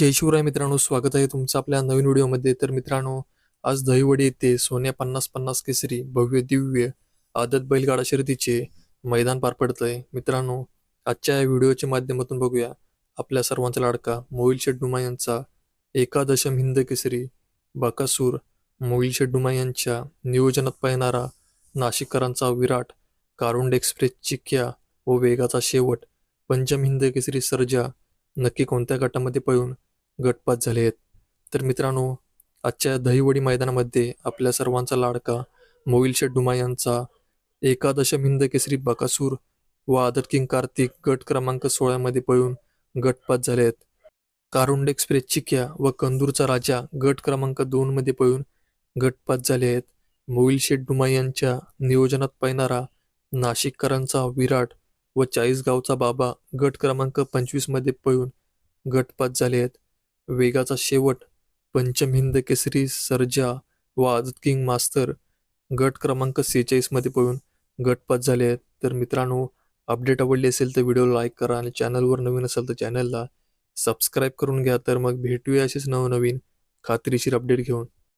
जय शिवराय मित्रांनो स्वागत आहे तुमचं आपल्या नवीन व्हिडिओमध्ये. तर मित्रांनो आज दहीवडी येथे सोन्या पन्नास पन्नास केसरी भव्य दिव्य आदत बैलगाडा शर्यतीचे मैदान पार पडतंय. मित्रांनो आजच्या या व्हिडिओच्या माध्यमातून बघूया आपल्या सर्वांचा लाडका मोहिल शेड्डुमा यांचा एकादशम हिंद केसरी बाकासूर मोहिल शेड्डुमा यांच्या नियोजनात पाहणारा नाशिककरांचा विराट कारुंड एक्सप्रेस चिक्या व वेगाचा शेवट पंचम हिंद केसरी सर्जा नक्की कोणत्या गटामध्ये पळून गटपात झाले आहेत. तर मित्रांनो आजच्या दहीवडी मैदानामध्ये आपल्या सर्वांचा लाडका मोईल शेड्डुमा यांचा एकादशम हिंद केसरी बकासूर व आदर किंग कार्तिक गट क्रमांक सोळामध्ये पळून गटपात झाले आहेत. कारुंड एक्सप्रेस चिक्या व कंदूरचा राजा गट क्रमांक दोनमध्ये पळून गटपात झाले आहेत. मोईल शेड्डुमा यांच्या नियोजनात पाहणारा नाशिककरांचा विराट व चाळीसगावचा बाबा गट क्रमांक पंचवीसमध्ये पळून गटपात झाले आहेत. वेगाचा शेवट पंचम हिंद केसरी सर्जा वाज किंग मास्तर. गट क्रमांक सेहेचाळीसमध्ये पळून गटपात झाले आहेत. तर मित्रांनो अपडेट आवडली असेल तर व्हिडिओ लाईक करा आणि चॅनलवर नवीन असेल तर चॅनलला सबस्क्राईब करून घ्या. तर मग भेटूया असेच नवनवीन खात्रीशीर अपडेट घेऊन.